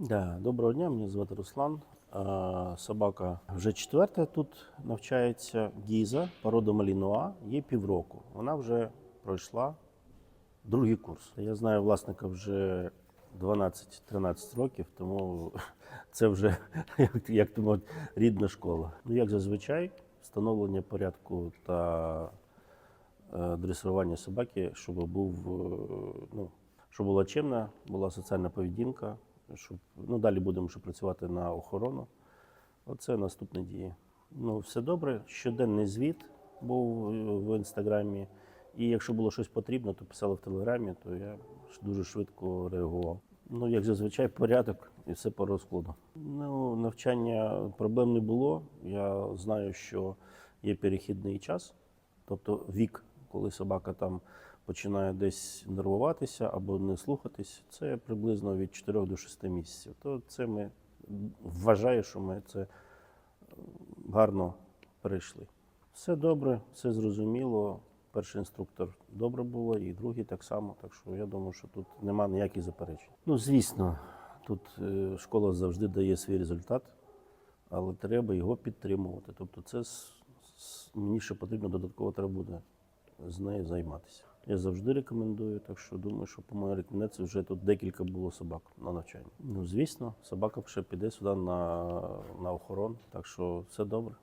Да, доброго дня, мене звати Руслан. Собака вже четверта тут навчається. Гіза, порода Малінуа, їй півроку. Вона вже пройшла другий курс. Я знаю власника вже 12-13 років, тому це вже, як, як рідна школа. Ну, як зазвичай, встановлення порядку та е, дресування собаки, щоб був е, ну, щоб була чимна, була соціальна поведінка, щоб ну далі будемо ще працювати на охорону. Оце наступні дії. Ну, все добре. Щоденний звіт був е, в інстаграмі. І якщо було щось потрібно, то писали в телеграмі, то я дуже швидко реагував. Ну, як зазвичай, порядок і все по розкладу. Ну, навчання проблем не було. Я знаю, що є перехідний час, тобто вік, коли собака там починає десь нервуватися або не слухатись, це приблизно від 4 до 6 місяців. То це ми вважаю, що ми це гарно перейшли. Все добре, все зрозуміло. Перший інструктор добре було, і другий так само. Так що я думаю, що тут нема ніяких заперечень. Ну, звісно, тут е, школа завжди дає свій результат, але треба його підтримувати. Тобто, це мені ще потрібно додатково треба буде з нею займатися. Я завжди рекомендую, так що думаю, що по моїй рекомендації вже тут декілька було собак на навчанні. Ну, звісно, собака ще піде сюди на, на охорону, так що все добре.